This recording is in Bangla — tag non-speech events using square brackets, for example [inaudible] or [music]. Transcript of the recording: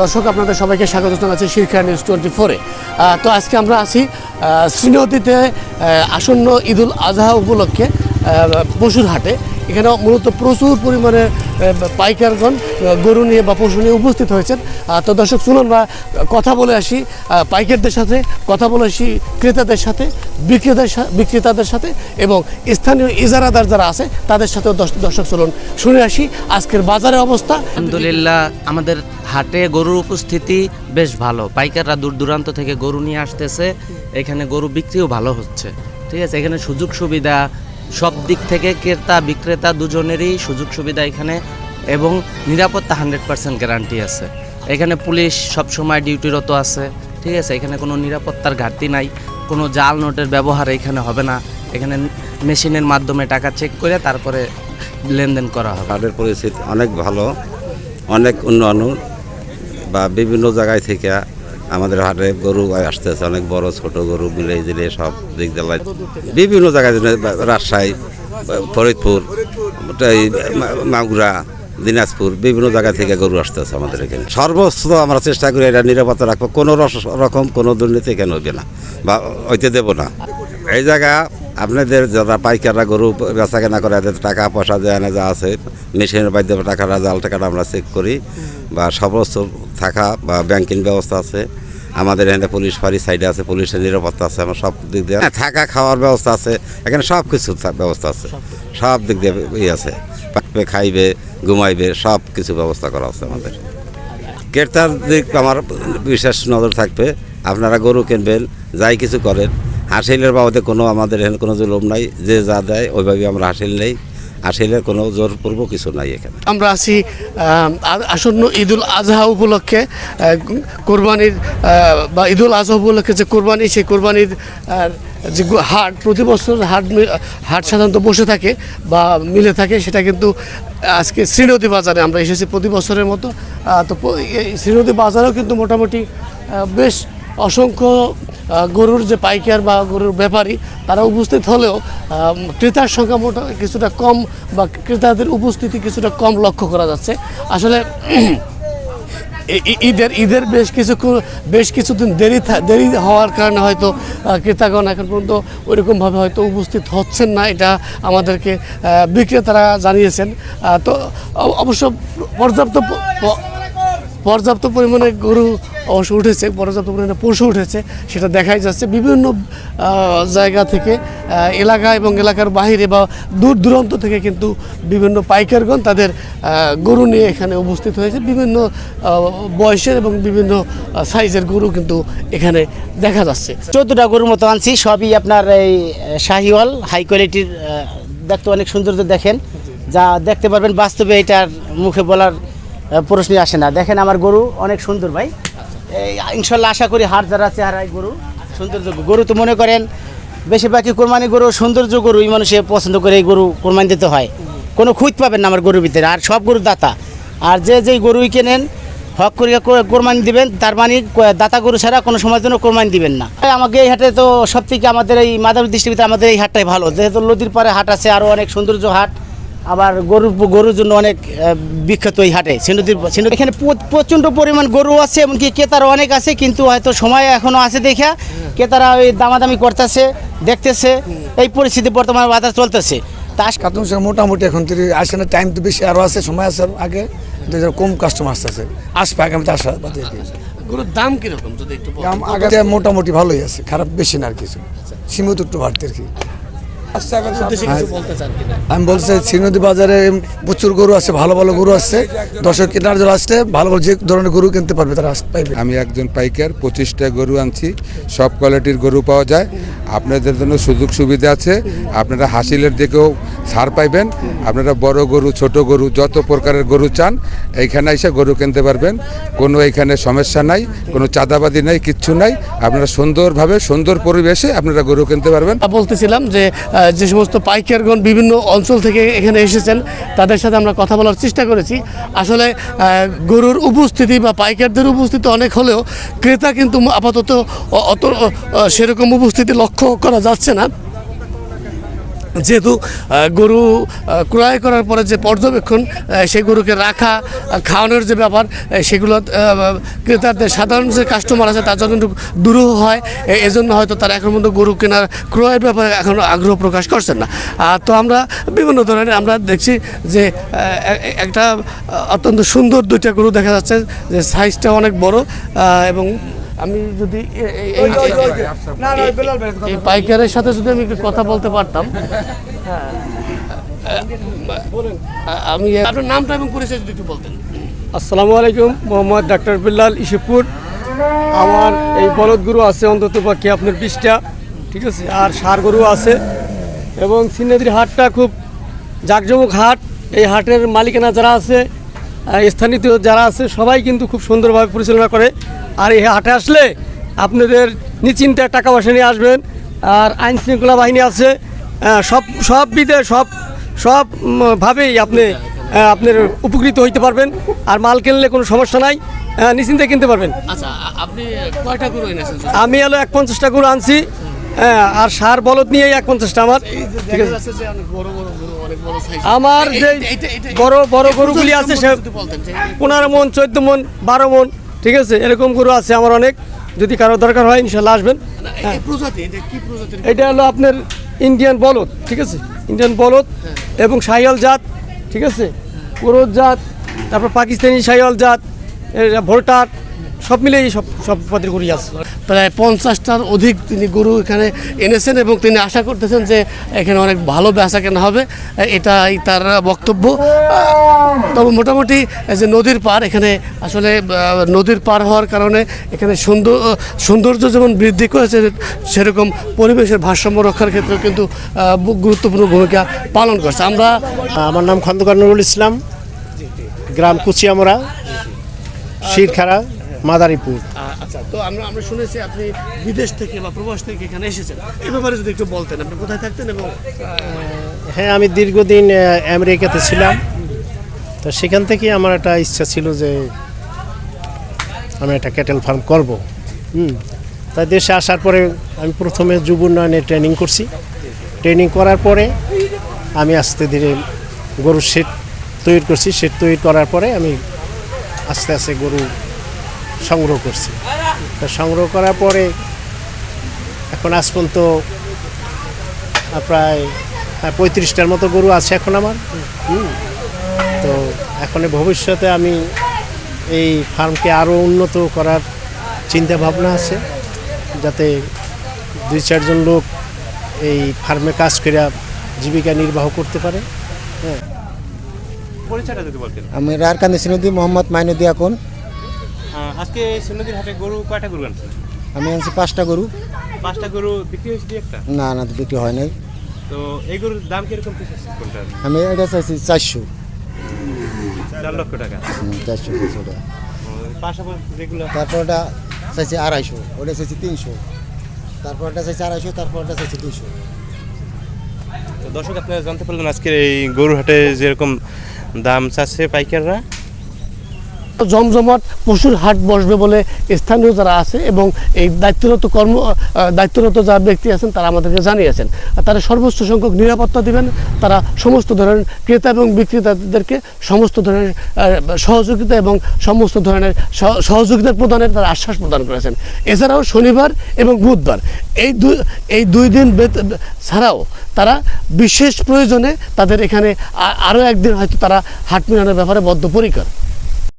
দর্শক, আপনাদের সবাইকে স্বাগত জানাচ্ছি শিরখা নিউজ টোয়েন্টি ফোরে। তো আজকে আমরা আছি শ্রীনদীতে আসন্ন ঈদুল আজহা উপলক্ষে পশুর হাটে এখানে মূলত প্রচুর পরিমাণে পাইকারগণ গরু নিয়ে বা পশু নিয়ে উপস্থিত হয়েছেন। তো দর্শক শুনুন বা কথা বলে আসি পাইকারদের সাথে, কথা বলে আসি ক্রেতাদের সাথে বিক্রেতাদের বিক্রেতাদের সাথে এবং স্থানীয় ইজারাদার যারা আছে, তাদের সাথেও দর্শ- দর্শক, চলুন শুনে আসি আজকের বাজারের অবস্থা। আলহামদুলিল্লাহ, আমাদের হাটে গরুর উপস্থিতি বেশ ভালো। পাইকাররা দূর দূরান্ত থেকে গরু নিয়ে আসতেছে, এখানে গরু বিক্রিও ভালো হচ্ছে। ঠিক আছে, এখানে সুযোগ সুবিধা সব দিক থেকে ক্রেতা, বিক্রেতা দুজনেরই সুযোগ সুবিধা এখানে এবং নিরাপত্তা হান্ড্রেড পার্সেন্ট গ্যারান্টি আছে। এখানে পুলিশ সবসময় ডিউটিরত আছে, ঠিক আছে? এখানে কোনো নিরাপত্তার ঘাটতি নাই, কোনো জাল নোটের ব্যবহার এখানে হবে না। এখানে মেশিনের মাধ্যমে টাকা চেক করে তারপরে লেনদেন করা হবে। হাটের পরিস্থিতি অনেক ভালো, অনেক উন্নয়ন বা বিভিন্ন জায়গায় থেকে আমাদের হাটে গরু আসতেছে, অনেক বড়, ছোট গরু মিলে দিলে সব দিক জেলায় বিভিন্ন জায়গায় রাজশাহী, ফরিদপুর মাগুরা, দিনাজপুর, বিভিন্ন জায়গা থেকে গরু আসতেছে আমাদের এখানে। সর্বোচ্চ আমরা চেষ্টা করি এটা নিরাপত্তা রাখব। কোনো রকম কোনো দুর্নীতি এখানে হবে না বা হইতে দেব না। এই জায়গা আপনাদের যারা পাইকাররা গরু বেচা কেনা করে এদের টাকা পয়সা যে এনে যা আছে মেশিনের মাধ্যমে টাকাটা জাল টাকাটা আমরা চেক করি বা সমস্ত থাকা বা ব্যাংকিং ব্যবস্থা আছে। আমাদের এখানে পুলিশ ফাঁড়ি সাইডে আছে পুলিশের নিরাপত্তা আছে আমার সব দিক দিয়ে হ্যাঁ, থাকা খাওয়ার ব্যবস্থা আছে এখানে সব কিছু ব্যবস্থা আছে। সব দিক দিয়ে ই আছে। পাকবে খাইবে ঘুমাইবে সব কিছু ব্যবস্থা করা আছে আমাদের। ক্রেতার দিক আমার বিশেষ নজর থাকবে আপনারা গরু কিনবেন যাই কিছু করেন হাসিলের বাবদে কোনো আমাদের এখানে কোনো জুলুম নাই, যে যা দেয় ওইভাবে আমরা হাসিল নেই। হাসিলের কোনো জোরপূর্ব কিছু নাই এখানে। আমরা আছি আসন্ন ঈদুল আজহা উপলক্ষে কোরবানির বা ঈদুল আজহা উপলক্ষে যে কোরবানি, সেই কোরবানির যে হাট, প্রতি বছর হাট হাট সাধারণত বসে থাকে বা মিলে থাকে, সেটা কিন্তু আজকে শ্রীনদী বাজারে আমরা এসেছি প্রতি বছরের মতো। তো শ্রীনদী বাজারেও কিন্তু মোটামুটি বেশ অসংখ্য গরুর যে পাইকার বা গরুর ব্যাপারী, তারা উপস্থিত হলেও ক্রেতার সংখ্যা মোটা কিছুটা কম বা ক্রেতাদের উপস্থিতি কিছুটা কম লক্ষ্য করা যাচ্ছে। আসলে [clears throat] ঈদের ঈদের বেশ কিছু বেশ কিছুদিন দেরি দেরি হওয়ার কারণে হয়তো ক্রেতাগণ এখন পর্যন্ত ওইরকমভাবে হয়তো উপস্থিত হচ্ছেন না, এটা আমাদেরকে বিক্রেতারা জানিয়েছেন। তো অবশ্য পর্যাপ্ত পর্যাপ্ত পরিমাণে গরু অবশ্য উঠেছে, পর্যাপ্ত পরিমাণে পশু উঠেছে, সেটা দেখাই যাচ্ছে। বিভিন্ন জায়গা থেকে এলাকা এবং এলাকার বাইরে বা দূর দূরান্ত থেকে কিন্তু বিভিন্ন পাইকারগণ তাদের গরু নিয়ে এখানে উপস্থিত হয়েছে। বিভিন্ন বয়সের এবং বিভিন্ন সাইজের গরু কিন্তু এখানে দেখা যাচ্ছে। চোদ্দটা গরুর মতো আনছি, সবই আপনার এই শাহিওয়াল হাই কোয়ালিটির দেখতে অনেক সৌন্দর্য দেখেন। যা দেখতে পারবেন, বাস্তবে এটার মুখে বলার প্রশ্নই আসে না। দেখেন আমার গরু অনেক সুন্দর ভাই। ইনশাল্লাহ আশা করি হাট যারা চেহারায় গরু। সৌন্দর্য গরু তো মনে করেন, বেশিরভাগই কোরবানি গরু, সৌন্দর্য গরু, এই মানুষে পছন্দ করে এই গরু কোরবানি দিতে হয়। কোনো খুঁত পাবেন না আমার গরুর ভিতরে, আর সব গরুর দাতা। আর যে যেই গরুই কেনেন, হক করিয়া কো- কোরবানি দিবেন, তার মানে দাতা গরু ছাড়া কোনো সময়ের জন্য কোরবানি দিবেন না। আমাকে এই হাটে তো সব থেকে আমাদের এই মাদার দৃষ্টির ভিতরে আমাদের এই হাটটাই ভালো। যেহেতু নদীর পাড়ে হাট আছে আরও অনেক সৌন্দর্য হাট। আবার গরু গরুর জন্য অনেক বিখ্যাত এই হাটে সিন্ধুদির সিন্ধু এখানে প্র- প্রচণ্ড পরিমাণ গরু আছে এমনকি ক্রেতারও অনেক আছে কিন্তু হয়তো সময় এখনও আছে দেখা ক্রেতারা ওই দামাদামি করতেছে দেখতেছে এই পরিস্থিতি বর্তমানে বাজার চলতেছে। তা আস- কার্টুন মোটামুটি এখন তুই আসে না টাইম তো বেশি আরও আছে সময় আছে আগে কম কাস্টমার আসতেছে। আসবে আগামীতে আসা বাদে। আর কি। গরুর দাম কীরকম যদি একটু দাম আগে মোটামুটি ভালোই আছে খারাপ বেশি না আর কিছু। সীমিত একটু বাড়তে আর কি। কিছু বলতে আমি বলছি শ্রীনদী বাজারে প্রচুর গরু আছে ভালো ভালো গরু আছে। দর্শক কেনার যারা আসলে ভালো ভালো যে ধরনের গরু কিনতে পারবে তারা পাইবে। আমি একজন পাইকার পঁচিশটা গরু আনছি সব কোয়ালিটির গরু পাওয়া যায়। আপনাদের জন্য সুযোগ সুবিধা আছে আপনারা হাসিলের দিকেও ছাড় পাইবেন। আপনারা বড় গরু ছোট গরু যত প্রকারের গরু চান এইখানে এসে গরু কিনতে পারবেন। কোনো এইখানে সমস্যা নাই কোনো চাঁদাবাদি নাই কিচ্ছু নাই। আপনারা সুন্দরভাবে সুন্দর পরিবেশে আপনারা গরু কিনতে পারবেন। বলতেছিলাম যে যে সমস্ত পাইকারগণ বিভিন্ন অঞ্চল থেকে এখানে এসেছেন, তাদের সাথে আমরা কথা বলার চেষ্টা করেছি। আসলে গরুর উপস্থিতি বা পাইকারদের উপস্থিতি অনেক হলেও ক্রেতা কিন্তু আপাতত অত সেরকম উপস্থিতি লক্ষ্য করা যাচ্ছে না। যেহেতু গরু ক্রয় করার পরে যে পর্যবেক্ষণ সেই গরুকে রাখা, খাওয়ানোর যে ব্যাপার সেগুলো ক্রেতাদের সাধারণ যে কাস্টমার আছে, তার জন্য দুরূহ হয় এজন্য হয়তো তারা এখন পর্যন্ত গরু কেনার ক্রয়ের ব্যাপারে এখন আগ্রহ প্রকাশ করছেন না। তো আমরা বিভিন্ন ধরনের, আমরা দেখছি যে একটা অত্যন্ত সুন্দর দুইটা গরু দেখা যাচ্ছে, যে সাইজটা অনেক বড় এবং আমি যদি এই- পাইকারের সাথে যদি আমি একটু কথা বলতে পারতাম আ- আমি আপনার নামটা এবং পরিচয় যদি একটু বলতেন। আসসালামু আলাইকুম মোহাম্মদ ডাক্তার বিল্লাল ইসিপুর। আমার এই বলদ গরু আছে অন্তত পক্ষে আপনার বিশটা ঠিক আছে? আর সার গরু আছে। এবং সিন্নদির হাটটা খুব জাঁকজমক হাট। এই হাটের মালিকানা যারা আছে স্থানীয় যারা আছে সবাই কিন্তু খুব সুন্দরভাবে পরিচালনা করে। আর এই হাটে আসলে আপনাদের নিশ্চিন্তে টাকা পয়সা নিয়ে আসবেন আর আইন শৃঙ্খলা বাহিনী আছে সব সব বিধে সব সব উম, ভাবেই আপনি আপনার উপকৃত হইতে পারবেন আর মাল কিনলে কোনো সমস্যা নাই নিশ্চিন্তে কিনতে পারবেন। আচ্ছা আপনি কয়টা গরু এনেছেন? আমি হলো এক পঞ্চাশটা গরু আনছি হ্যাঁ, আর সার বলদ নিয়েই এক পঞ্চাশটা আমার। ঠিক আছে? গরু আমার যে বড় বড় গরুগুলি আছে সে পনেরো মন চোদ্দ মন বারো মন ঠিক আছে? এরকম গরু আছে আমার অনেক। যদি কারও দরকার হয় ইনশাল্লাহ আসবেন। না, এটা হলো আপনার ইন্ডিয়ান বলদ ঠিক আছে? ইন্ডিয়ান বলদ এবং শাহিয়াল জাত ঠিক আছে? পুরোজ জাত তারপর পাকিস্তানি শাহিয়াল জাত ভোল্টার সব মিলেই সব সব পদের গরুই আছে। প্রায় পঞ্চাশটার অধিক তিনি গরু এখানে এনেছেন এবং তিনি আশা করতেছেন যে এখানে অনেক ভালো বেচা কেনা হবে। এটাই তার বক্তব্য। তবে মোটামুটি যে নদীর পার এখানে আসলে নদীর পার হওয়ার কারণে এখানে সুন্দর সৌন্দর্য যেমন বৃদ্ধি করেছে, সেরকম পরিবেশের ভারসাম্য রক্ষার ক্ষেত্রে কিন্তু গুরুত্বপূর্ণ ভূমিকা পালন করছে। আমরা আমার নাম খন্দকার নুরুল ইসলাম। গ্রাম কুচিয়ামরা শিরখারা মাদারীপুর। আচ্ছা তো আমরা আমরা শুনেছি আপনি বিদেশ থেকে বা প্রবাস থেকে এখানে এসেছেন। এই ব্যাপারে যদি একটু বলতেন, আপনি কোথায় থাকতেন এবং হ্যাঁ আমি দীর্ঘদিন আমেরিকাতে ছিলাম। তো সেখান থেকে আমার একটা ইচ্ছা ছিল যে আমি একটা ক্যাটেল ফার্ম করব। হুম, তাই দেশে আসার পরে আমি প্রথমে যুব উন্নয়নে ট্রেনিং করছি। ট্রেনিং করার পরে আমি আস্তে ধীরে গরুর শেড তৈরি করছি। শেড তৈরি করার পরে আমি আস্তে আস্তে গরু সংগ্রহ করছি। তা সংগ্রহ করার পরে এখন আজ পর্যন্ত প্রায় পঁয়ত্রিশটার মতো গরু আছে এখন আমার। হুম। তো এখন ভবিষ্যতে আমি এই ফার্মকে আরও উন্নত করার চিন্তা ভাবনা আছে যাতে দুই চারজন লোক এই ফার্মে কাজ করে জীবিকা নির্বাহ করতে পারে। হ্যাঁ। পরিচয়টা যদি বলতেন। আমি রায়রকান্দি সিনুদ্দি মোহাম্মদ মাইনুদ্দি এখন আজকে সিন্নদির হাটে গরু কয়টা গরু আনছেন? আমি আনছি পাঁচটা গরু। পাঁচটা গরু বিক্রি হয়েছে দুই একটা? না না বিক্রি হয় নাই। তো এই গরুর দাম কীরকম পিস কোনটা আমি এটা চাইছি চারশো। চার লক্ষ টাকা। চারশো তিনশো টাকা। পাশাপাশি যেগুলো তারপর ওটা চাইছি আড়াইশো ওটা চাইছি তিনশো। তারপর ওটা চাইছি আড়াইশো তারপর ওটা চাইছি দুইশো। তো দর্শক আপনারা জানতে পারলেন আজকের এই গরু হাটে যেরকম দাম চাচ্ছে পাইকাররা। জমজমাট পশুর হাট বসবে বলে স্থানীয় যারা আছে এবং এই দায়িত্বরত কর্ম দায়িত্বরত যারা ব্যক্তি আছেন তারা আমাদেরকে জানিয়েছেন। তারা সর্বোচ্চ সংখ্যক নিরাপত্তা দিবেন। তারা সমস্ত ধরনের ক্রেতা এবং বিক্রেতাদেরকে সমস্ত ধরনের সহযোগিতা এবং সমস্ত ধরনের সহ- সহযোগিতা প্রদানের তারা আশ্বাস প্রদান করেছেন। এছাড়াও শনিবার এবং বুধবার এই দুই এই দুই দিন ছাড়াও তারা বিশেষ প্রয়োজনে তাদের এখানে আরও একদিন হয়তো তারা হাট মিলানোর ব্যাপারে বদ্ধপরিকর।